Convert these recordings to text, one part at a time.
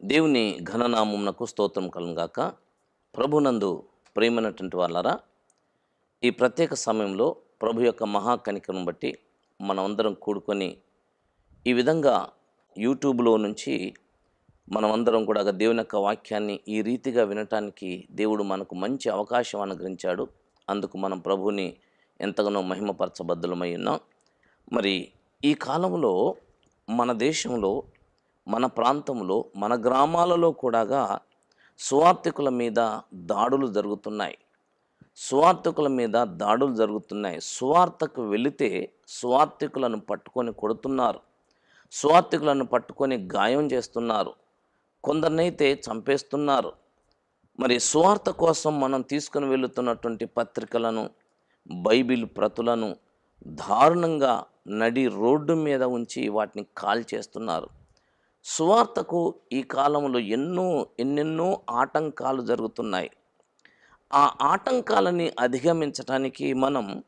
దేవుని ఘననామమునకు స్తోత్రం కలంగాక. ప్రభునందు ప్రేమైనటువంటి వాళ్ళరా ఈ ప్రత్యేక సమయంలో ప్రభు యొక్క మహాకనికను బట్టి మనమందరం కూడుకొని ఈ విధంగా యూట్యూబ్లో నుంచి మనమందరం కూడా దేవుని యొక్క వాక్యాన్ని ఈ రీతిగా వినటానికి దేవుడు మనకు మంచి అవకాశం అనుగ్రహించాడు. అందుకు మనం ప్రభువుని ఎంతగానో మహిమపరచబద్ధులమై ఉన్నాం. మరి ఈ కాలంలో మన దేశంలో మన ప్రాంతంలో మన గ్రామాలలో కూడాగా సువార్థికుల మీద దాడులు జరుగుతున్నాయి. స్వార్థికుల మీద దాడులు జరుగుతున్నాయి. సువార్తకు వెళితే సువార్థికులను పట్టుకొని కొడుతున్నారు. సువార్థికులను పట్టుకొని గాయం చేస్తున్నారు. కొందరినైతే చంపేస్తున్నారు. మరి సువార్త కోసం మనం తీసుకుని వెళుతున్నటువంటి పత్రికలను బైబిల్ ప్రతులను దారుణంగా నడి రోడ్డు మీద ఉంచి వాటిని కాల్ చేస్తున్నారు. సువార్తకు ఈ కాలంలో ఎన్నో ఎన్నెన్నో ఆటంకాలు జరుగుతున్నాయి. ఆ ఆటంకాలని అధిగమించటానికి మనం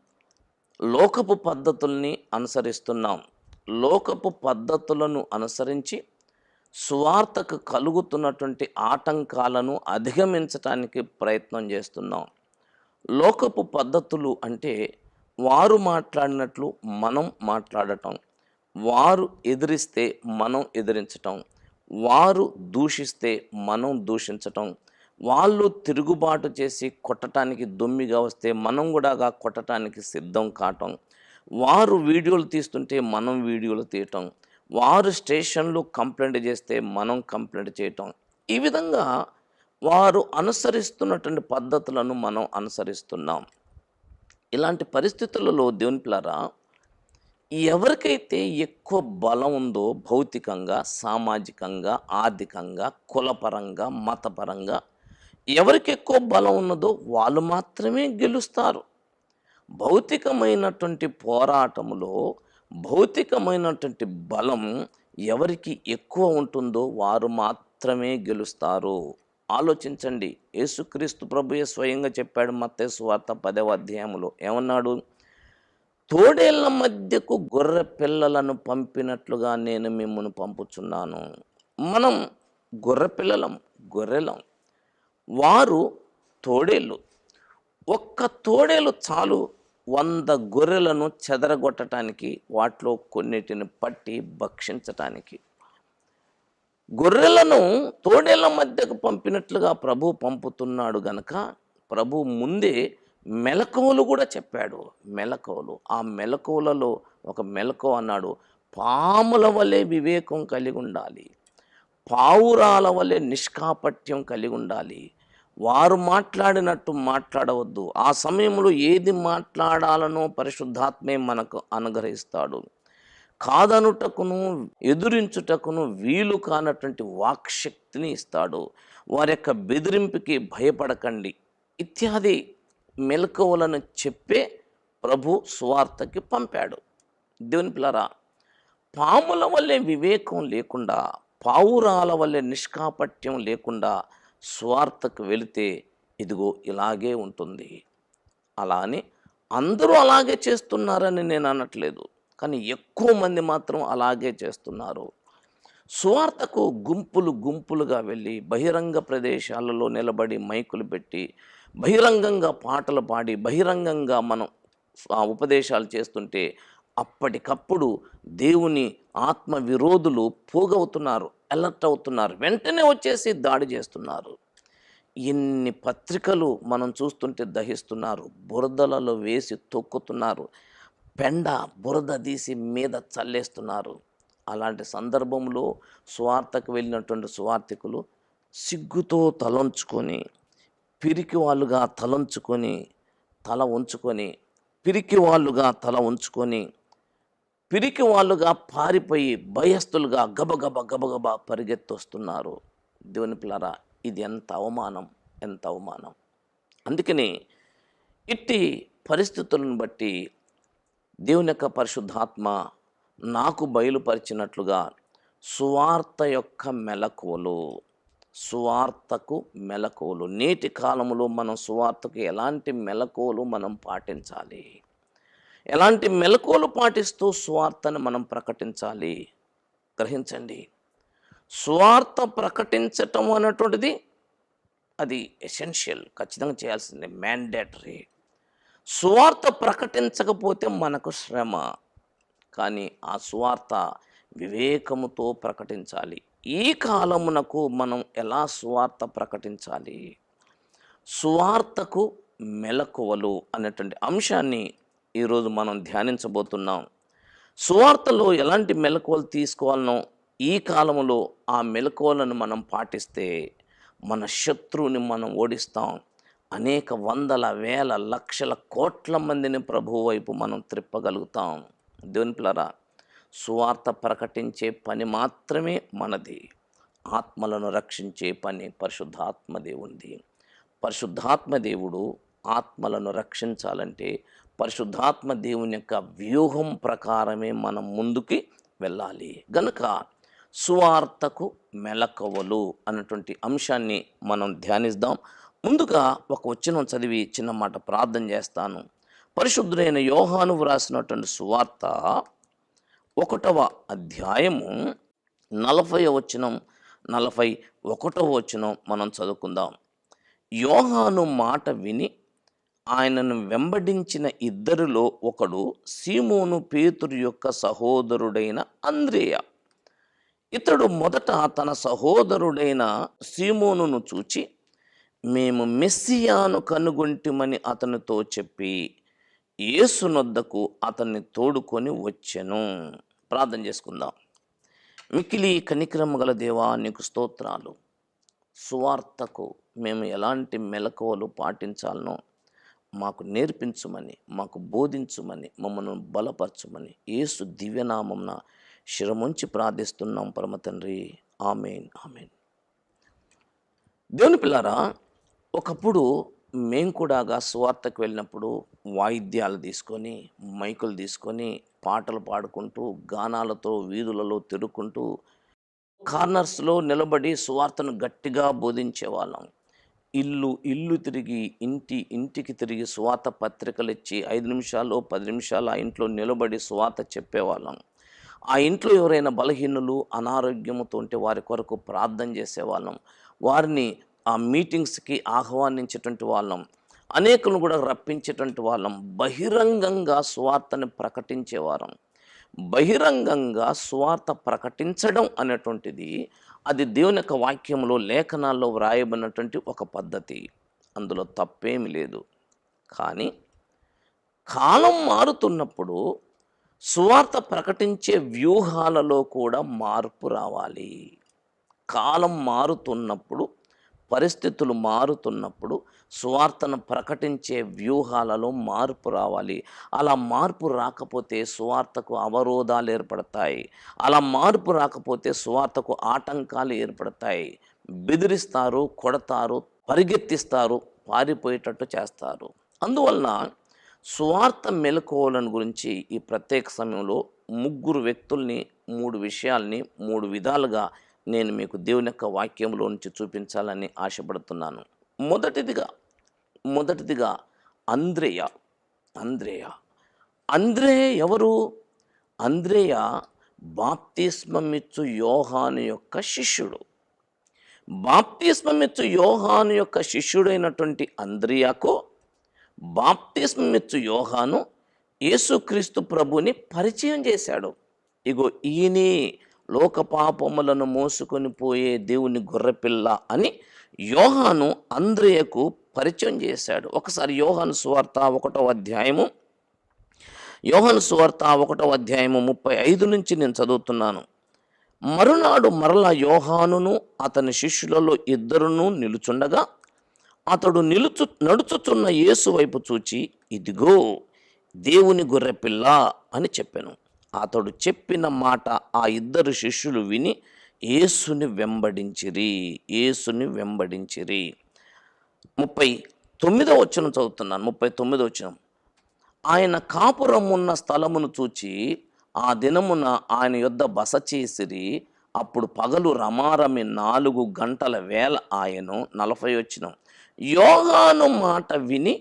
లోకపు పద్ధతుల్ని అనుసరిస్తున్నాం. లోకపు పద్ధతులను అనుసరించి సువార్తకు కలుగుతున్నటువంటి ఆటంకాలను అధిగమించటానికి ప్రయత్నం చేస్తున్నాం. లోకపు పద్ధతులు అంటే వారు మాట్లాడినట్లు మనం మాట్లాడటం. వారు ఎదిరిస్తే మనం ఎదిరించటం. వారు దూషిస్తే మనం దూషించటం. వాళ్ళు తిరుగుబాటు చేసి కొట్టడానికి దొమ్మిగా వస్తే మనం కూడా కొట్టడానికి సిద్ధం కావటం. వారు వీడియోలు తీస్తుంటే మనం వీడియోలు తీయటం. వారు స్టేషన్లో కంప్లైంట్ చేస్తే మనం కంప్లైంట్ చేయటం. ఈ విధంగా వారు అనుసరిస్తున్నటువంటి పద్ధతులను మనం అనుసరిస్తున్నాం. ఇలాంటి పరిస్థితులలో దేవుని పిల్లరా ఎవరికైతే ఎక్కువ బలం ఉందో భౌతికంగా సామాజికంగా ఆర్థికంగా కులపరంగా మతపరంగా ఎవరికి ఎక్కువ బలం ఉన్నదో వాళ్ళు మాత్రమే గెలుస్తారు. భౌతికమైనటువంటి పోరాటంలో భౌతికమైనటువంటి బలం ఎవరికి ఎక్కువ ఉంటుందో వారు మాత్రమే గెలుస్తారు. ఆలోచించండి. యేసుక్రీస్తు ప్రభుయే స్వయంగా చెప్పాడు మత్తేసు వార్త పదవ అధ్యాయములో ఏమన్నాడు? తోడేళ్ళ మధ్యకు గొర్రె పిల్లలను పంపినట్లుగా నేను మిమ్మల్ని పంపుచున్నాను. మనం గొర్రె పిల్లలం గొర్రెలం. వారు తోడేళ్ళు. ఒక్క తోడేలు చాలు వంద గొర్రెలను చెదరగొట్టడానికి వాటిలో కొన్నిటిని పట్టి భక్షించటానికి. గొర్రెలను తోడేళ్ళ మధ్యకు పంపినట్లుగా ప్రభు పంపుతున్నాడు గనక ప్రభు ముందే మెలకువలు కూడా చెప్పాడు. మెలకువలు. ఆ మెలకువలలో ఒక మెలకువ అన్నాడు పాముల వలె వివేకం కలిగి ఉండాలి పావురాల వలె నిష్కాపట్యం కలిగి ఉండాలి వారు మాట్లాడినట్టు మాట్లాడవద్దు. ఆ సమయంలో ఏది మాట్లాడాలనో పరిశుద్ధాత్మే మనకు అనుగ్రహిస్తాడు. కాదనుటకును ఎదురించుటకును వీలు కానటువంటి వాక్శక్తిని ఇస్తాడు. వారి యొక్క బెదిరింపుకి భయపడకండి. ఇత్యాది మెలకువలను చెప్పే ప్రభు స్వార్థకి పంపాడు. దేవుని పిల్లరా పాముల వల్లే వివేకం లేకుండా పావురాల వల్లే నిష్కాపట్యం లేకుండా స్వార్థకు వెళితే ఇదిగో ఇలాగే ఉంటుంది. అలా అని అందరూ అలాగే చేస్తున్నారని నేను అనట్లేదు. కానీ ఎక్కువ మంది మాత్రం అలాగే చేస్తున్నారు. సువార్తకు గుంపులు గుంపులుగా వెళ్ళి బహిరంగ ప్రదేశాలలో నిలబడి మైకులు పెట్టి బహిరంగంగా పాటలు పాడి బహిరంగంగా మనం ఆ ఉపదేశాలు చేస్తుంటే అప్పటికప్పుడు దేవుని ఆత్మ విరోధులు పోగవుతున్నారు. అలర్ట్ అవుతున్నారు. వెంటనే వచ్చేసి దాడి చేస్తున్నారు. ఎన్ని పత్రికలు మనం చూస్తుంటే దహిస్తున్నారు. బురదలలో వేసి తొక్కుతున్నారు. పెండ బురద తీసి మీద చల్లేస్తున్నారు. అలాంటి సందర్భంలో సువార్తకు వెళ్ళినటువంటి సువార్థికులు సిగ్గుతో తలంచుకొని పిరికి వాళ్ళుగా తలంచుకొని తల ఉంచుకొని పిరికి వాళ్ళుగా తల ఉంచుకొని పిరికి వాళ్ళుగా పారిపోయి భయస్థులుగా గబగబ గబగబ పరిగెత్తొస్తున్నారు. దేవుని పిల్లరా ఇది ఎంత అవమానం ఎంత అవమానం. అందుకని ఇట్టి పరిస్థితులను బట్టి దేవుని యొక్క పరిశుద్ధాత్మ నాకు బయలుపరిచినట్లుగా సువార్త యొక్క మెలకువలు సువార్తకు మెలకువలు. నేటి కాలంలో మనం సువార్తకు ఎలాంటి మెలకువలు మనం పాటించాలి? ఎలాంటి మెలకువలు పాటిస్తూ సువార్తను మనం ప్రకటించాలి? గ్రహించండి. సువార్త ప్రకటించటం అన్నటువంటిది అది ఎసెన్షియల్ ఖచ్చితంగా చేయాల్సింది మ్యాండేటరీ సువార్త ప్రకటించకపోతే మనకు శ్రమ. కానీ ఆ సువార్త వివేకముతో ప్రకటించాలి. ఈ కాలమునకు మనం ఎలా సువార్త ప్రకటించాలి? సువార్తకు మెలకువలు అనేటువంటి అంశాన్ని ఈరోజు మనం ధ్యానించబోతున్నాం. సువార్తలో ఎలాంటి మెలకువలు తీసుకోవాలనో ఈ కాలంలో ఆ మెలకువలను మనం పాటిస్తే మన శత్రువుని మనం ఓడిస్తాం. అనేక వందల వేల లక్షల కోట్ల మందిని ప్రభు వైపు మనం త్రిప్పగలుగుతాం. దేవుని పిల్లరా సువార్త ప్రకటించే పని మాత్రమే మనది. ఆత్మలను రక్షించే పని పరిశుద్ధాత్మ దేవునిది. పరిశుద్ధాత్మ దేవుడు ఆత్మలను రక్షించాలంటే పరిశుద్ధాత్మ దేవుని యొక్క వ్యూహం ప్రకారమే మనం ముందుకి వెళ్ళాలి. గనుక సువార్తకు మెలకువలు అన్నటువంటి అంశాన్ని మనం ధ్యానిద్దాం. ముందుగా ఒక వచనం చదివి చిన్న మాట ప్రార్థన చేస్తాను. పరిశుద్ధుడైన యోహాను వ్రాసినటువంటి సువార్త ఒకటవ అధ్యాయము నలభై వచనం నలభై ఒకటవ వచనం మనం చదువుకుందాం. యోహాను మాట విని ఆయనను వెంబడించిన ఇద్దరిలో ఒకడు సీమోను పేతురు యొక్క సహోదరుడైన అంద్రేయ. ఇతడు మొదట తన సహోదరుడైన సీమోనును చూచి మేము మెస్సియాను కనుగొంటిమని అతనితో చెప్పి యేసునొద్దకు అతన్ని తోడుకొని వచ్చెను. ప్రార్థన చేసుకుందాం. మికిలి కనిక్రమ గల దేవా నీకు స్తోత్రాలు. సువార్తకు మేము ఎలాంటి మెలకువలు పాటించాలనో మాకు నేర్పించుమని మాకు బోధించుమని మమ్మల్ని బలపరచుమని ఏసు దివ్యనామంన శిరముంచి ప్రార్థిస్తున్నాం పరమ తండ్రి. ఆమెన్. ఆమెన్. దేవుని పిల్లారా ఒకప్పుడు మేము కూడాగా సువార్తకు వెళ్ళినప్పుడు వాయిద్యాలు తీసుకొని మైకులు తీసుకొని పాటలు పాడుకుంటూ గానాలతో వీధులలో తిరుగుకుంటూ కార్నర్స్లో నిలబడి సువార్తను గట్టిగా బోధించేవాళ్ళం. ఇల్లు ఇల్లు తిరిగి ఇంటి ఇంటికి తిరిగి స్వాత పత్రికలు ఇచ్చి ఐదు నిమిషాలు పది నిమిషాలు ఆ ఇంట్లో నిలబడి స్వాత చెప్పేవాళ్ళం. ఆ ఇంట్లో ఎవరైనా బలహీనులు అనారోగ్యంతో ఉంటే వారి కొరకు ప్రార్థన చేసేవాళ్ళం. వారిని ఆ మీటింగ్స్కి ఆహ్వానించేటువంటి వాళ్ళం. అనేకులను కూడా రప్పించేటువంటి వాళ్ళం. బహిరంగంగా స్వార్థను ప్రకటించేవారం. బహిరంగంగా స్వార్థ ప్రకటించడం అనేటువంటిది అది దేవుని యొక్క వాక్యంలో లేఖనాల్లో వ్రాయబడినటువంటి ఒక పద్ధతి. అందులో తప్పేమి లేదు. కానీ కాలం మారుతున్నప్పుడు సువార్త ప్రకటించే వ్యూహాలలో కూడా మార్పు రావాలి. కాలం మారుతున్నప్పుడు పరిస్థితులు మారుతున్నప్పుడు సువార్తను ప్రకటించే వ్యూహాలలో మార్పు రావాలి. అలా మార్పు రాకపోతే సువార్తకు అవరోధాలు ఏర్పడతాయి. అలా మార్పు రాకపోతే సువార్తకు ఆటంకాలు ఏర్పడతాయి. బెదిరిస్తారు కొడతారు పరిగెత్తిస్తారు పారిపోయేటట్టు చేస్తారు. అందువలన సువార్త మెలకువలను గురించి ఈ ప్రత్యేక సమయంలో ముగ్గురు వ్యక్తుల్ని మూడు విషయాల్ని మూడు విధాలుగా నేను మీకు దేవుని యొక్క వాక్యంలో నుంచి చూపించాలని ఆశపడుతున్నాను. మొదటిదిగా మొదటిదిగా అంద్రేయ అంద్రేయ. అంద్రేయ ఎవరు? అంద్రేయ బాప్తిస్మమిచ్చు యోహాను యొక్క శిష్యుడు. బాప్తిస్మమిచ్చు యోహాను యొక్క శిష్యుడైనటువంటి అంద్రియాకు బాప్తిస్మమిచ్చు యోహాను యేసుక్రీస్తు ప్రభుని పరిచయం చేశాడు. ఇగో ఈయనే లోక పాపములను మోసుకొని పోయే దేవుని గొర్రెపిల్ల అని యోహాను అంద్రియకు పరిచయం చేశాడు. ఒకసారి యోహాను సువార్త ఒకటో అధ్యాయము యోహాను సువార్త ఒకటో అధ్యాయము ముప్పై ఐదు నుంచి నేను చదువుతున్నాను. మరునాడు మరల యోహానును అతని శిష్యులలో ఇద్దరును నిలుచుండగా అతడు నిలుచు నడుచుచున్న యేసు వైపు చూచి ఇదిగో దేవుని గొర్రెపిల్ల అని చెప్పాను. అతడు చెప్పిన మాట ఆ ఇద్దరు శిష్యులు విని యేసుని వెంబడించిరి యేసుని వెంబడించిరి. ముప్పై తొమ్మిదో వచ్చిన చదువుతున్నాను ముప్పై తొమ్మిదో వచ్చిన ఆయన కాపురమున్న స్థలమును చూచి ఆ దినమున ఆయన యొద్ద బస చేసిరి అప్పుడు పగలు రమారమి నాలుగు గంటల వేల ఆయను నలభై వచ్చిన యోగాను మాట విని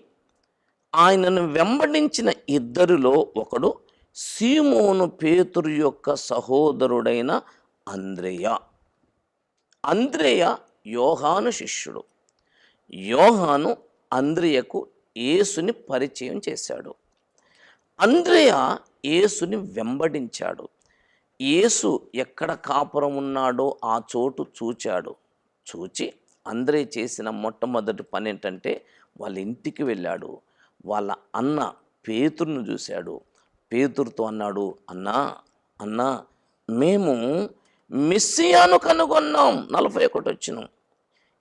ఆయనను వెంబడించిన ఇద్దరిలో ఒకడు సీమోను పేతురు యొక్క సహోదరుడైన అంద్రేయ. అంద్రేయ యోహాను శిష్యుడు. యోహాను అంద్రియకు యేసుని పరిచయం చేశాడు. అంద్రేయ యేసుని వెంబడించాడు. యేసు ఎక్కడ కాపురం ఉన్నాడో ఆ చోటు చూచాడు. చూచి అంద్రే చేసిన మొట్టమొదటి పని ఏంటంటే వాళ్ళ ఇంటికి వెళ్ళాడు. వాళ్ళ అన్న పేతురును చూశాడు. పేతురుతో అన్నాడు అన్నా అన్నా మేము మిస్సియాను కనుగొన్నాం. నలభై ఒకటి వచ్చినాం.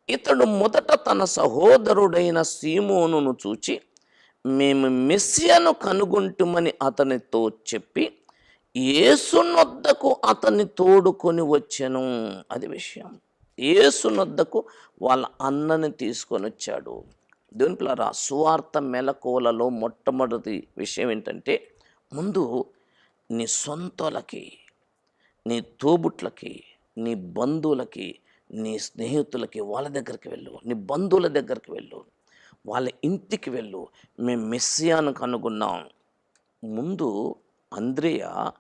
ఇతడు మొదట తన సహోదరుడైన సీమోనును చూచి మేము మెస్సియను కనుగొంటుమని అతనితో చెప్పి ఏసునొద్దకు అతన్ని తోడుకొని వచ్చాను. అది విషయం. ఏసునొద్దకు వాళ్ళ అన్నని తీసుకొని వచ్చాడు. దేవుని పిల్లరా సువార్త మెలకువలలో మొట్టమొదటి విషయం ఏంటంటే ముందు నీ సొంతలకి నీ తోబుట్లకి నీ బంధువులకి నీ స్నేహితులకి వాళ్ళ దగ్గరికి వెళ్ళు. నీ బంధువుల దగ్గరికి వెళ్ళు. వాళ్ళ ఇంటికి వెళ్ళు. మేము మెస్సియాను కనుగొన్నాం. ముందు అంద్రియ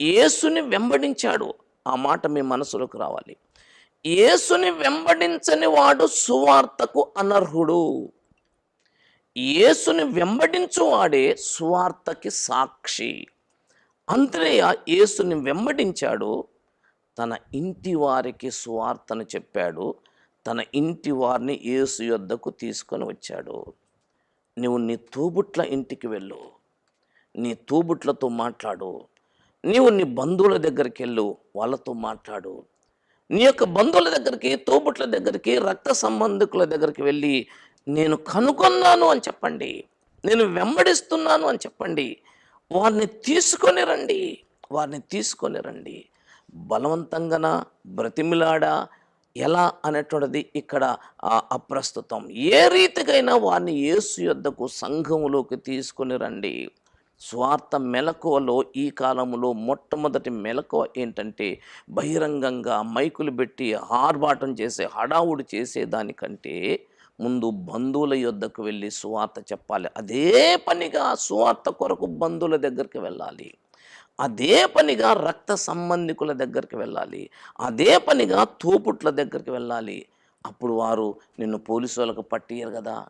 యేసుని వెంబడించాడు. ఆ మాట మీ మనసులోకి రావాలి. యేసుని వెంబడించని వాడు సువార్తకు అనర్హుడు. యేసుని వెంబడించువాడే సువార్తకి సాక్షి. అంద్రేయ యేసుని వెంబడించాడు తన ఇంటి వారికి సువార్తను చెప్పాడు తన ఇంటి వారిని యేసు యొద్దకు తీసుకొని వచ్చాడు. నువ్వు నీ తోబుట్ల ఇంటికి వెళ్ళు నీ తోబుట్లతో మాట్లాడు నీవు నీ బంధువుల దగ్గరికి వెళ్ళు వాళ్ళతో మాట్లాడు. నీ యొక్క బంధువుల దగ్గరికి తోబుట్ల దగ్గరికి రక్త సంబంధికుల దగ్గరికి వెళ్ళి నేను కనుగొన్నాను అని చెప్పండి. నేను వెంబడిస్తున్నాను అని చెప్పండి. వారిని తీసుకొని రండి. వారిని తీసుకొని రండి. బలవంతంగానా? బ్రతిమిలాడా? ఎలా అనేటువంటిది ఇక్కడ అప్రస్తుతం ఏ రీతికైనా వారిని యేసు యొద్దకు సంఘములోకి తీసుకొని రండి. స్వార్థ మెలకువలో ఈ కాలంలో మొట్టమొదటి మెలకువ ఏంటంటే బహిరంగంగా మైకులు పెట్టి ఆర్భాటం చేసే హడావుడి చేసే దానికంటే ముందు బంధువుల యొద్దకు వెళ్ళి సువార్త చెప్పాలి. అదే పనిగా సువార్త కొరకు బంధువుల దగ్గరికి వెళ్ళాలి. అదే పనిగా రక్త సంబంధికుల దగ్గరికి వెళ్ళాలి. అదే పనిగా తోపుట్ల దగ్గరికి వెళ్ళాలి. అప్పుడు వారు నిన్ను పోలీసు వాళ్ళకు పట్టియరు కదా.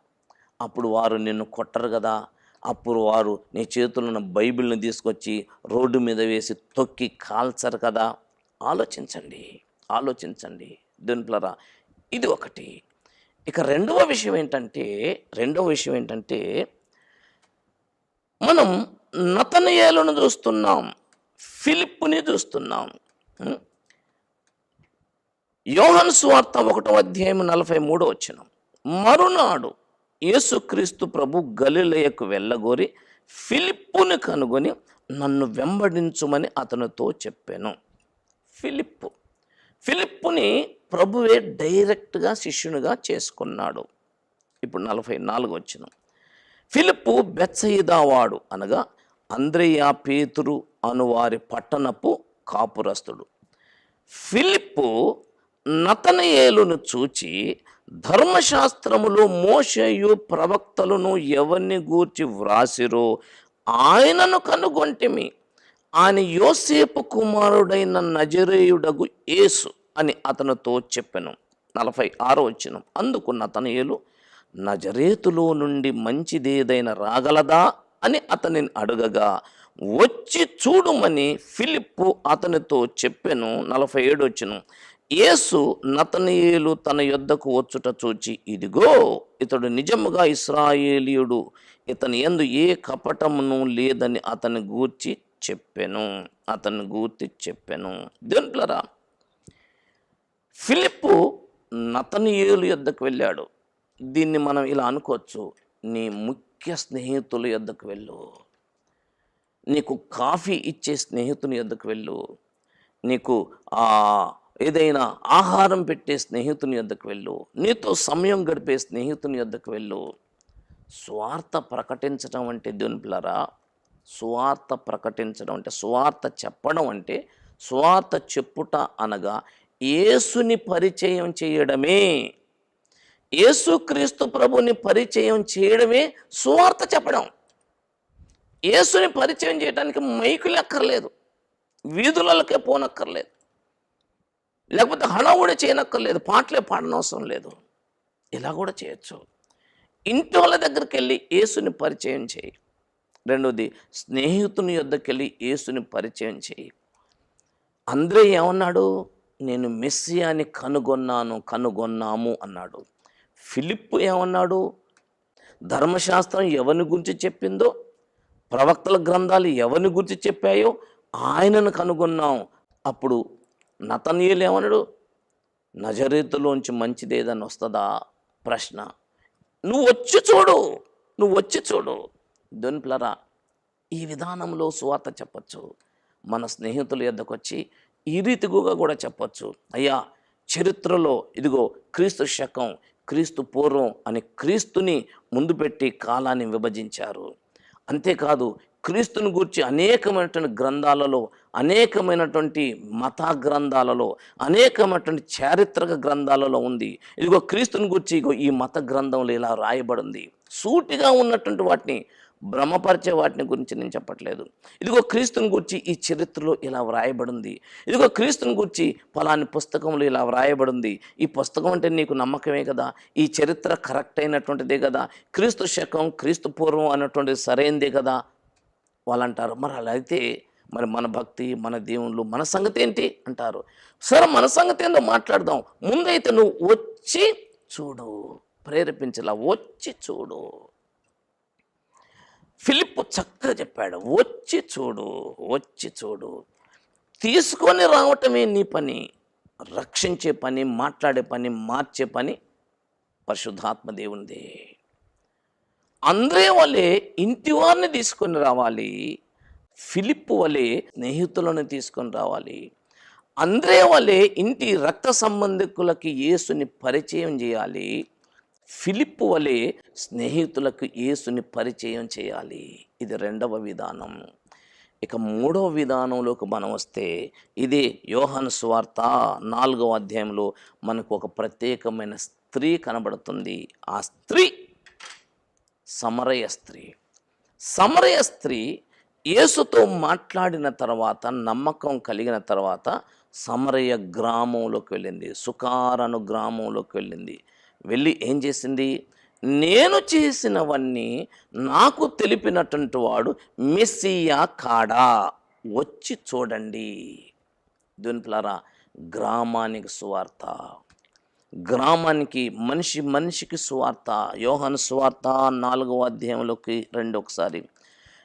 అప్పుడు వారు నిన్ను కొట్టరు కదా. అప్పుడు వారు నీ చేతుల్లో ఉన్న బైబిల్ని తీసుకొచ్చి రోడ్డు మీద వేసి తొక్కి కాల్చరు కదా. ఆలోచించండి. ఆలోచించండి. దీంట్లరా ఇది ఒకటి. ఇక రెండవ విషయం ఏంటంటే రెండవ విషయం ఏంటంటే మనం నతనయేలును చూస్తున్నాం ఫిలిప్పుని చూస్తున్నాం. యోహన్ స్వార్త ఒకటో అధ్యాయం నలభై మూడో వచ్చిన మరునాడు యేసుక్రీస్తు ప్రభు గలిలయకు వెళ్ళగోరి ఫిలిప్పుని కనుగొని నన్ను వెంబడించుమని అతనితో చెప్పాను. ఫిలిప్పు. ఫిలిప్పుని ప్రభువే డైరెక్ట్గా శిష్యునిగా చేసుకున్నాడు. ఇప్పుడు నలభై నాలుగు వచ్చిన ఫిలిప్పు బెత్సయిదావాడు అనగా అంద్రయ్య పేతురు అనువారి పట్టణపు కాపురస్తుడు ఫిలిప్పు నతనయేలును చూచి ధర్మశాస్త్రములో మోషయు ప్రవక్తలను ఎవరిని గూర్చి వ్రాసిరో ఆయనను కనుగొంటిమి. ఆయన యోసేపు కుమారుడైన నజరేయుడగు యేసు అని అతనితో చెప్పెను. నలభై ఆరో వచ్చిన అందుకు నతనయేలు నజరేతులో నుండి మంచిదేదైనా రాగలదా అని అతనిని అడగగా వచ్చి చూడుమని ఫిలిప్పు అతనితో చెప్పెను. నలభై ఏడు వచ్చును యేసు నతనీయులు తన యొద్దకు వచ్చుట చూచి ఇదిగో ఇతడు నిజముగా ఇస్రాయేలీయుడు ఇతని ఎందు ఏ కపటమును లేదని అతని గూర్చి చెప్పెను అతన్ని గూర్తి చెప్పెను. దేంట్లరా? ఫిలిప్పు నతనియులు యొద్దకు వెళ్ళాడు. దీన్ని మనం ఇలా అనుకోవచ్చు. నీ ముఖ్య స్నేహితుల యొద్దకు వెళ్ళు. నీకు కాఫీ ఇచ్చే స్నేహితుని యొద్దకు వెళ్ళు. నీకు ఆ ఏదైనా ఆహారం పెట్టే స్నేహితుని యొద్దకు వెళ్ళు. నీతో సమయం గడిపే స్నేహితుని యొద్దకు వెళ్ళు. స్వార్థ ప్రకటించడం అంటే దేవుని పిల్లరా సువార్త ప్రకటించడం అంటే సువార్త చెప్పడం అంటే సువార్త చెప్పుట అనగా యేసుని పరిచయం చేయడమే. యేసుక్రీస్తు ప్రభుని పరిచయం చేయడమే సువార్త చెప్పడం. యేసుని పరిచయం చేయడానికి మైకులు ఎక్కర్లేదు వీధులకే పోనక్కర్లేదు లేకపోతే హడావుడి చేయనక్కర్లేదు పాటలే పాడనవసరం లేదు. ఇలా కూడా చేయొచ్చు. ఇంటి వాళ్ళ దగ్గరికి వెళ్ళి యేసుని పరిచయం చేయి. రెండవది స్నేహితుని యొద్దకెళ్ళి యేసుని పరిచయం చేయి. అందరూ ఏమన్నాడు? నేను మెస్సియాని కనుగొన్నాను కనుగొన్నాము అన్నాడు. ఫిలిప్ ఏమన్నాడు? ధర్మశాస్త్రం ఎవరిని గురించి చెప్పిందో ప్రవక్తల గ్రంథాలు ఎవరిని గురించి చెప్పాయో ఆయనను కనుగొన్నాం. అప్పుడు నతనీయులు ఏమన్నాడు? నజరీతులోంచి మంచిదేదని వస్తుందా? ప్రశ్న. నువ్వు వచ్చి చూడు నువ్వు వచ్చి చూడు. దొన్పులరా? ఈ విధానంలో సువార్త చెప్పచ్చు. మన స్నేహితుల యొద్దకు వచ్చి ఈ రీతిగా కూడా చెప్పచ్చు. అయ్యా చరిత్రలో ఇదిగో క్రీస్తు శకం క్రీస్తు పూర్వం అని క్రీస్తుని ముందు పెట్టి కాలాన్ని విభజించారు. అంతేకాదు క్రీస్తుని గురించి అనేకమైనటువంటి గ్రంథాలలో అనేకమైనటువంటి మత గ్రంథాలలో అనేకమైనటువంటి చారిత్రక గ్రంథాలలో ఉంది. ఇదిగో క్రీస్తుని గురించి ఇగో ఈ మత గ్రంథంలో ఇలా రాయబడింది. సూటిగా ఉన్నటువంటి వాటిని భ్రమపరిచే వాటిని గురించి నేను చెప్పట్లేదు. ఇదిగో క్రీస్తుని గురించి ఈ చరిత్రలో ఇలా వ్రాయబడింది. ఇదిగో క్రీస్తుని గురించి ఫలాని పుస్తకంలో ఇలా వ్రాయబడింది. ఈ పుస్తకం అంటే నీకు నమ్మకమే కదా? ఈ చరిత్ర కరెక్ట్ అయినటువంటిదే కదా? క్రీస్తు శకం క్రీస్తు పూర్వం అన్నటువంటిది సరైనదే కదా? వాళ్ళు అంటారు మరి అలా అయితే మరి మన భక్తి మన దేవుళ్ళు మన సంగతి ఏంటి? అంటారు. సరే మన సంగతి ఏందో మాట్లాడదాం. ముందైతే నువ్వు వచ్చి చూడు. ప్రేరేపించలా వచ్చి చూడు. ఫిలిప్ చక్కగా చెప్పాడు వచ్చి చూడు వచ్చి చూడు. తీసుకొని రావటమే నీ పని. రక్షించే పని మాట్లాడే పని మార్చే పని పరిశుద్ధాత్మ దేవునిదే. అందరే వలె ఇంటి వారిని తీసుకొని రావాలి. ఫిలిప్ వలె స్నేహితులను తీసుకొని రావాలి. అందరే వలె ఇంటి రక్త సంబంధికులకి యేసుని పరిచయం చేయాలి. ఫిలిప్ వలె స్నేహితులకు యేసుని పరిచయం చేయాలి. ఇది రెండవ విధానం. ఇక మూడవ విధానంలోకి మనం వస్తే ఇది యోహన్ స్వార్త నాలుగవ అధ్యాయంలో మనకు ఒక ప్రత్యేకమైన స్త్రీ కనబడుతుంది. ఆ స్త్రీ సమరయ స్త్రీ. సమరయ స్త్రీ యేసుతో మాట్లాడిన తర్వాత నమ్మకం కలిగిన తర్వాత సమరయ గ్రామంలోకి వెళ్ళింది. సుకారను గ్రామంలోకి వెళ్ళింది. వెళ్ళి ఏం చేసింది? నేను చేసినవన్నీ నాకు తెలిపినటువంటి వాడు మెస్సియా కాడా? వచ్చి చూడండి. దీనిపలారా గ్రామానికి సువార్త. గ్రామానికి మనిషి మనిషికి సువార్త. యోహన్ సువార్త నాలుగవ అధ్యాయంలోకి రెండు ఒకసారి.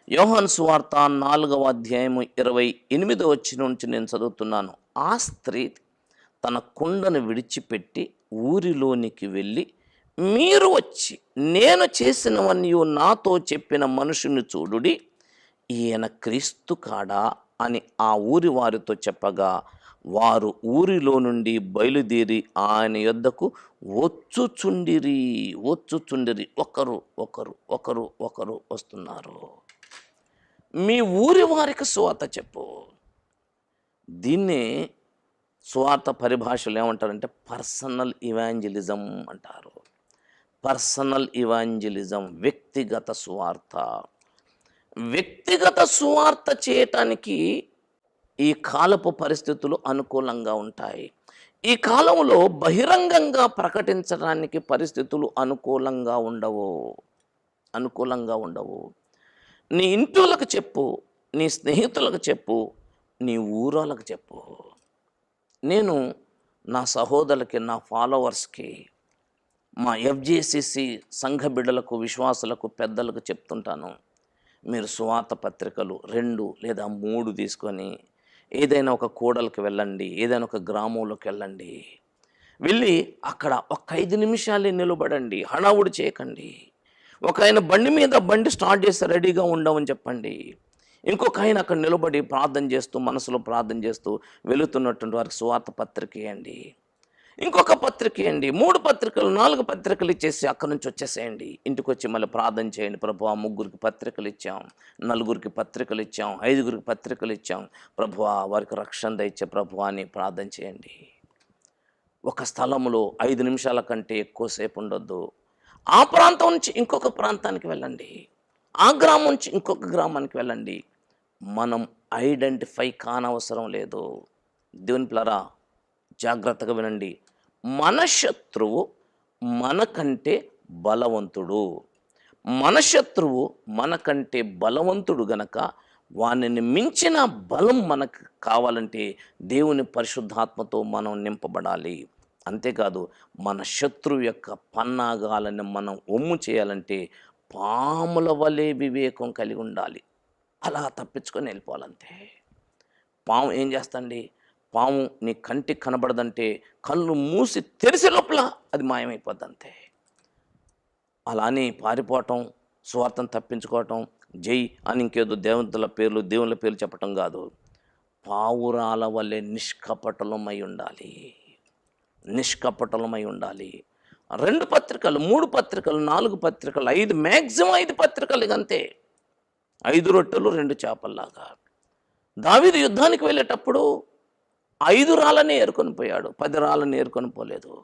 యోహన్ సువార్త నాలుగవ అధ్యాయము ఇరవై ఎనిమిదో వచ్చి నుంచి నేను చదువుతున్నాను. ఆ స్త్రీ తన కుండను విడిచిపెట్టి ఊరిలోనికి వెళ్ళి మీరు వచ్చి నేను చేసినవన్నీ నాతో చెప్పిన మనుషుని చూడుడి ఈయన క్రీస్తు కాడా? అని ఆ ఊరి వారితో చెప్పగా వారు ఊరిలో నుండి బయలుదేరి ఆయన యొద్దకు వచ్చుచుండిరి వచ్చుచుండిరి. ఒకరు ఒకరు ఒకరు ఒకరు వస్తున్నారు. మీ ఊరి వారికి సువార్త చెప్పు. దీన్నే స్వార్థ పరిభాషలు ఏమంటారంటే పర్సనల్ ఇవాంజలిజం అంటారు. పర్సనల్ ఇవాంజలిజం వ్యక్తిగత స్వార్థ. వ్యక్తిగత స్వార్థ చేయటానికి ఈ కాలపు పరిస్థితులు అనుకూలంగా ఉంటాయి. ఈ కాలంలో బహిరంగంగా ప్రకటించడానికి పరిస్థితులు అనుకూలంగా ఉండవు. అనుకూలంగా ఉండవు. నీ ఇంట్లోకి చెప్పు నీ స్నేహితులకు చెప్పు నీ ఊరోళ్ళకి చెప్పు. నేను నా సహోదరులకి నా ఫాలోవర్స్కి మా ఎఫ్జేసిసి సంఘ బిడ్డలకు విశ్వాసులకు పెద్దలకు చెప్తుంటాను. మీరు సువార్త పత్రికలు రెండు లేదా మూడు తీసుకొని ఏదైనా ఒక కూడలికి వెళ్ళండి ఏదైనా ఒక గ్రామంలోకి వెళ్ళండి. వెళ్ళి అక్కడ ఒక ఐదు నిమిషాలే నిలబడండి హడావుడి చేయకండి. ఒక ఆయన బండి మీద బండి స్టార్ట్ చేస్తే రెడీగా ఉండమని చెప్పండి. ఇంకొక ఆయన అక్కడ నిలబడి ప్రార్థన చేస్తూ మనసులో ప్రార్థన చేస్తూ వెళుతున్నటువంటి వారికి సువార్త పత్రిక అండి ఇంకొక పత్రిక అండి మూడు పత్రికలు నాలుగు పత్రికలు ఇచ్చేసి అక్కడి నుంచి వచ్చేసేయండి. ఇంటికి వచ్చి మళ్ళీ ప్రార్థన చేయండి. ప్రభు ఆ ముగ్గురికి పత్రికలు ఇచ్చాం. నలుగురికి పత్రికలు ఇచ్చాం. ఐదుగురికి పత్రికలు ఇచ్చాం. ప్రభు వారికి రక్షణ దయచే ప్రభు అని ప్రార్థన చేయండి. ఒక స్థలంలో ఐదు నిమిషాల కంటే ఎక్కువసేపు ఉండొద్దు. ఆ ప్రాంతం నుంచి ఇంకొక ప్రాంతానికి వెళ్ళండి. ఆ గ్రామం నుంచి ఇంకొక గ్రామానికి వెళ్ళండి. మనం ఐడెంటిఫై కానవసరం లేదు. దేవుని పిల్లరా జాగ్రత్తగా వినండి. మన శత్రువు మనకంటే బలవంతుడు. మన శత్రువు మనకంటే బలవంతుడు గనక వానిని మించిన బలం మనకు కావాలంటే దేవుని పరిశుద్ధాత్మతో మనం నింపబడాలి. అంతేకాదు మన శత్రువు యొక్క పన్నాగాలను మనం ఒమ్ము చేయాలంటే పాముల వలె వివేకం కలిగి ఉండాలి. అలా తప్పించుకొని వెళ్ళిపోవాలంతే. పాము ఏం చేస్తండి పాము నీ కంటికి కనబడదంటే కళ్ళు మూసి తెరిసే లోపల అది మాయమైపోద్ది అంతే అలానే పారిపోవటం స్వార్థం తప్పించుకోవటం జై అని ఇంకేదో దేవతల పేర్లు దేవుళ్ళ పేర్లు చెప్పటం కాదు. పావురాల వల్లే నిష్కపటలమై ఉండాలి. నిష్కపటలమై ఉండాలి. రెండు పత్రికలు మూడు పత్రికలు నాలుగు పత్రికలు ఐదు మ్యాక్సిమం ఐదు పత్రికలు అంతే ఐదు రొట్టెలు రెండు చేపల్లాగా. దావీదు యుద్ధానికి వెళ్ళేటప్పుడు ఐదు రాళ్ళని ఏరుకొని పోయాడు. పది రాళ్ళని ఏరుకొని పోలేదు.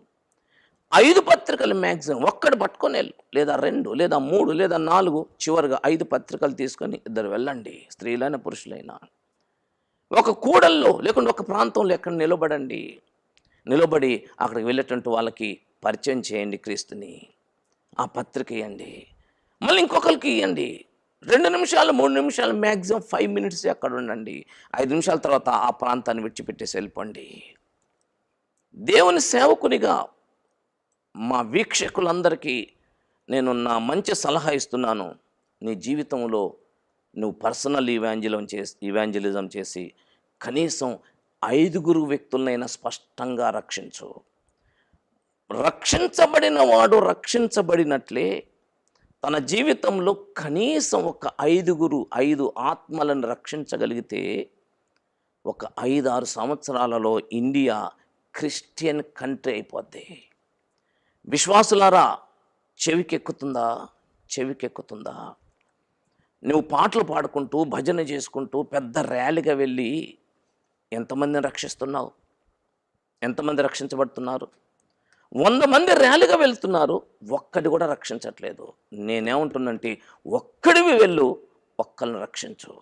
ఐదు పత్రికలు మ్యాక్సిమం ఒక్కడు పట్టుకొని వెళ్ళు. లేదా రెండు లేదా మూడు లేదా నాలుగు చివరిగా ఐదు పత్రికలు తీసుకొని ఇద్దరు వెళ్ళండి స్త్రీలైన పురుషులైనా. ఒక కూడల్లో లేకుంటే ఒక ప్రాంతంలో ఎక్కడ నిలబడండి. నిలబడి అక్కడికి వెళ్ళేటువంటి వాళ్ళకి పరిచయం చేయండి క్రీస్తుని. ఆ పత్రిక ఇవ్వండి మళ్ళీ ఇంకొకరికి ఇవ్వండి రెండు నిమిషాలు మూడు నిమిషాలు మ్యాక్సిమం ఫైవ్ మినిట్స్ అక్కడ ఉండండి. ఐదు నిమిషాల తర్వాత ఆ ప్రాంతాన్ని విడిచిపెట్టేసి వెళ్ళిపోండి. దేవుని సేవకునిగా మా వీక్షకులందరికీ నేను నా మంచి సలహా ఇస్తున్నాను. నీ జీవితంలో నువ్వు పర్సనల్ ఇవాంజలం చేసి ఇవాంజలిజం చేసి కనీసం ఐదుగురు వ్యక్తులనైనా స్పష్టంగా రక్షించు. రక్షించబడిన వాడు రక్షించబడినట్లే తన జీవితంలో కనీసం ఒక ఐదుగురు ఐదు ఆత్మలను రక్షించగలిగితే ఒక ఐదు ఆరు సంవత్సరాలలో ఇండియా క్రిస్టియన్ కంట్రీ అయిపోద్ది. విశ్వాసులారా చెవికెక్కుతుందా? చెవికెక్కుతుందా? నువ్వు పాటలు పాడుకుంటూ భజన చేసుకుంటూ పెద్ద ర్యాలీగా వెళ్ళి ఎంతమందిని రక్షిస్తున్నావు? ఎంతమంది రక్షించబడుతున్నారు? వంద మంది ర్యాలీగా వెళ్తున్నారు. ఒక్కడి కూడా రక్షించట్లేదు. నేనేమంటున్నంటే ఒక్కడివి వెళ్ళు ఒక్కరిని రక్షించు.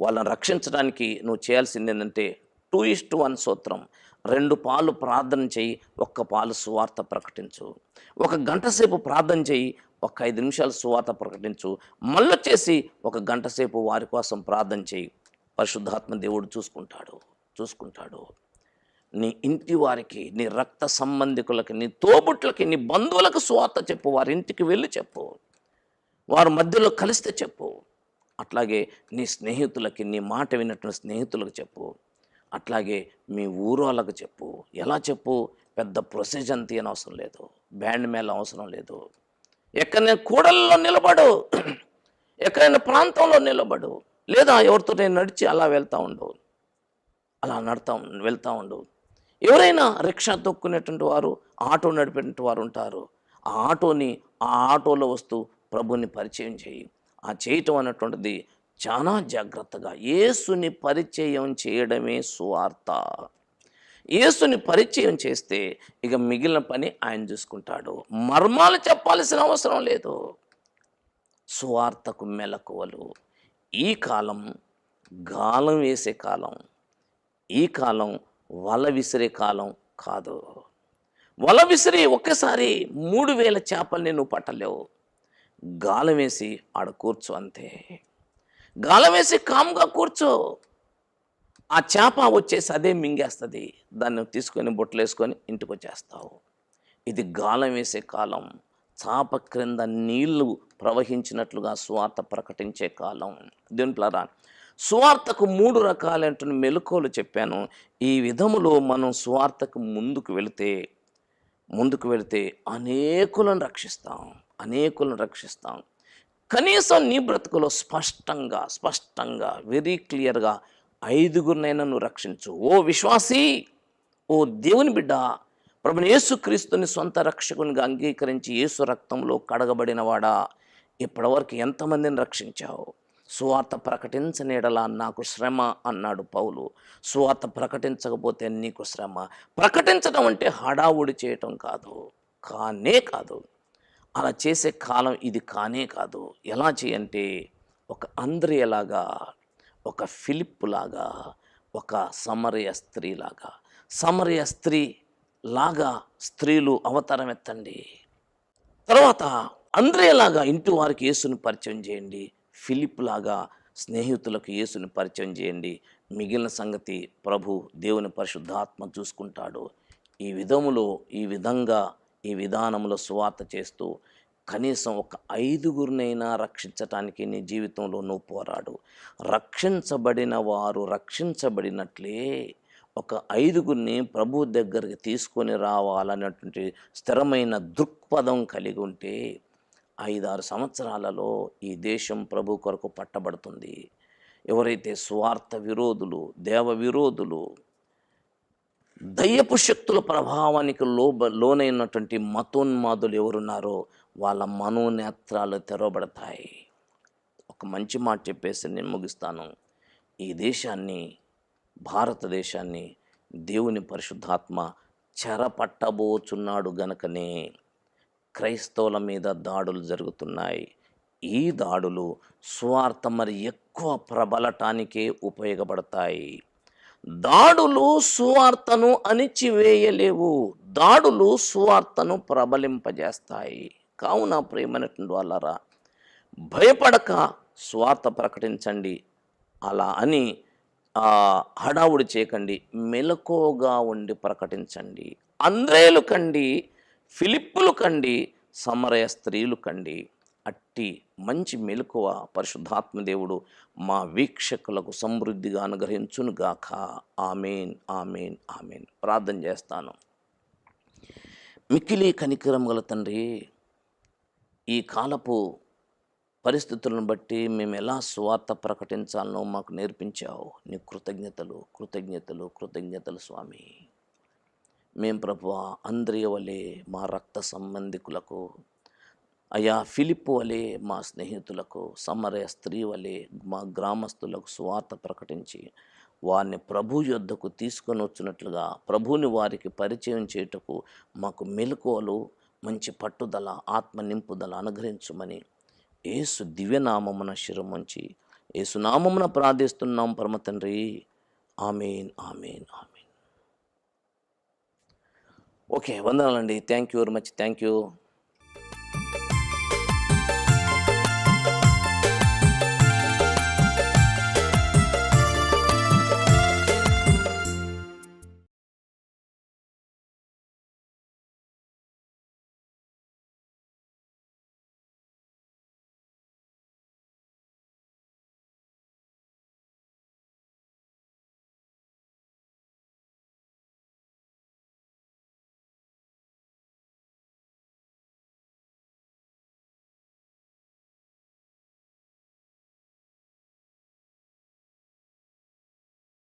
వాళ్ళని రక్షించడానికి నువ్వు చేయాల్సింది ఏంటంటే టూ ఇస్ట్ వన్ సూత్రం. రెండు పాలు ప్రార్థన చేయి ఒక్క పాలు సువార్త ప్రకటించు. ఒక గంట సేపు ప్రార్థన చేయి ఒక ఐదు నిమిషాలు సువార్త ప్రకటించు. మళ్ళొచ్చేసి ఒక గంట సేపు వారి కోసం ప్రార్థన చేయి. పరిశుద్ధాత్మ దేవుడు చూసుకుంటాడు చూసుకుంటాడు. నీ ఇంటి వారికి నీ రక్త సంబంధికులకి నీ తోబుట్లకి నీ బంధువులకు స్వార్థ చెప్పు వారి ఇంటికి వెళ్ళి చెప్పు వారి మధ్యలో కలిస్తే చెప్పు. అట్లాగే నీ స్నేహితులకి నీ మాట విన్నటువంటి స్నేహితులకు చెప్పు. అట్లాగే మీ ఊరోళ్ళకు చెప్పు. ఎలా చెప్పు? పెద్ద ప్రొసీజర్ తీయని అవసరం లేదు. బ్యాండ్ మేళ అవసరం లేదు. ఎక్కడైనా కూడల్లో నిలబడు. ఎక్కడైనా ప్రాంతంలో నిలబడు. లేదా ఎవరితో నేను నడిచి అలా వెళ్తూ ఉండు. అలా నడతా వెళ్తూ ఉండు. ఎవరైనా రిక్షా తొక్కునేటువంటి వారు ఆటో నడిపేటువంటి వారు ఉంటారు. ఆ ఆటోని ఆ ఆటోలో వస్తూ ప్రభుని పరిచయం చేయి. ఆ చేయటం అన్నటువంటిది చాలా జాగ్రత్తగా యేసుని పరిచయం చేయడమే సువార్త. యేసుని పరిచయం చేస్తే ఇక మిగిలిన పని ఆయన చూసుకుంటాడు. మర్మాలు చెప్పాల్సిన అవసరం లేదు. సువార్తకు మెలకువలు. ఈ కాలం గాలం వేసే కాలం. ఈ కాలం వల విసిరే కాలం కాదు. వల విసిరి ఒక్కసారి మూడు వేల చేపల్ని నువ్వు పట్టలేవు. గాలం వేసి ఆడ కూర్చో అంతే. గాలం వేసి కామ్గా కూర్చో. ఆ చేప వచ్చేసి అదే మింగేస్తుంది. దాన్ని తీసుకొని బొట్లు వేసుకొని ఇంటికి వచ్చేస్తావు ఇది గాలం వేసే కాలం. చాప క్రింద నీళ్ళు ప్రవహించినట్లుగా స్వార్థ ప్రకటించే కాలం. దీంట్లరా సువార్తకు మూడు రకాలైన మెలకువలు చెప్పాను. ఈ విధములో మనం సువార్తకు ముందుకు వెళితే ముందుకు వెళితే అనేకులను రక్షిస్తాం అనేకులను రక్షిస్తాం. కనీసం నీ బ్రతుకులో స్పష్టంగా స్పష్టంగా వెరీ క్లియర్గా ఐదుగురినైనా నువ్వు రక్షించు. ఓ విశ్వాసి ఓ దేవుని బిడ్డ ప్రభుని యేసుక్రీస్తుని సొంత రక్షకునిగా అంగీకరించి యేసు రక్తంలో కడగబడినవాడా ఇప్పటివరకు ఎంతమందిని రక్షించావు? సువార్త ప్రకటించనేడలా నాకు శ్రమ అన్నాడు పౌలు. సువార్త ప్రకటించకపోతే నీకు శ్రమ. ప్రకటించడం అంటే హడావుడి చేయటం కాదు. కానే కాదు. అలా చేసే కాలం ఇది కానే కాదు. ఎలా చేయంటే ఒక అంద్రియలాగా ఒక ఫిలిప్ లాగా ఒక సమరయ స్త్రీ లాగా సమరయ స్త్రీ లాగా స్త్రీలు అవతారం ఎత్తండి. తర్వాత అంద్రేలాగా ఇంటి వారికి యేసును పరిచయం చేయండి. ఫిలిప్ లాగా స్నేహితులకు యేసుని పరిచయం చేయండి. మిగిలిన సంగతి ప్రభు దేవుని పరిశుద్ధాత్మ చూసుకుంటాడు. ఈ విధములో ఈ విధంగా ఈ విధానంలో సువార్త చేస్తూ కనీసం ఒక ఐదుగురినైనా రక్షించటానికి నీ జీవితంలో నువ్వు పోరాడు. రక్షించబడిన వారు రక్షించబడినట్లే ఒక ఐదుగురిని ప్రభు దగ్గరికి తీసుకొని రావాలన్నటువంటి స్థిరమైన దృక్పథం కలిగి ఉంటే ఐదారు సంవత్సరాలలో ఈ దేశం ప్రభు కొరకు పట్టబడుతుంది. ఎవరైతే స్వార్థ విరోధులు దేవ విరోధులు దయ్యపు శక్తుల ప్రభావానికి లోబ లోనైనటువంటి మతోన్మాదులు ఎవరున్నారో వాళ్ళ మనోనేత్రాలు తెరవబడతాయి. ఒక మంచి మాట చెప్పేసి నేను ముగిస్తాను. ఈ దేశాన్ని భారతదేశాన్ని దేవుని పరిశుద్ధాత్మ చెరపట్టబోచున్నాడు గనుకనే. క్రైస్తవుల మీద దాడులు జరుగుతున్నాయి. ఈ దాడులు స్వార్థ మరి ఎక్కువ ప్రబలటానికే ఉపయోగపడతాయి. దాడులు సువార్తను అణిచివేయలేవు. దాడులు సువార్తను ప్రబలింపజేస్తాయి. కావున ప్రేమైనటువంటి వాళ్ళరా భయపడక స్వార్థ ప్రకటించండి. అలా అని హడావుడి చేయకండి. మెలకువగా ఉండి ప్రకటించండి. అంద్రేలు కండి. ఫిలిప్పులు కండి సమరయ స్త్రీలు కండి అట్టి మంచి మెలకువ పరిశుద్ధాత్మదేవుడు మా వీక్షకులకు సమృద్ధిగా అనుగ్రహించునుగాక. Amen amen amen. ప్రార్థన చేస్తాను. మిక్కిలి కనికరం గల తండ్రి ఈ కాలపు పరిస్థితులను బట్టి మేము ఎలా స్వార్థ ప్రకటించాలనో మాకు నేర్పించావు. నీ కృతజ్ఞతలు కృతజ్ఞతలు కృతజ్ఞతలు స్వామి. మేం ప్రభు అంద్రియ వలె మా రక్త సంబంధికులకు అయా ఫిలిప్ వలె మా స్నేహితులకు సమరయ స్త్రీ వలె మా గ్రామస్తులకు స్వార్థ ప్రకటించి వారిని ప్రభు యొద్దకు తీసుకొని వచ్చినట్లుగా ప్రభుని వారికి పరిచయం చేయుటకు మాకు మెలకువలు మంచి పట్టుదల ఆత్మ నింపుదల అనుగ్రహించమని ఏసు దివ్యనామమున శిరముంచి ఏసునామమున ప్రార్థిస్తున్నాం పరమ తండ్రి ఆమెన్ ఆమెన్ ఆమెన్. ఓకే వందనాలండి thank you very much thank you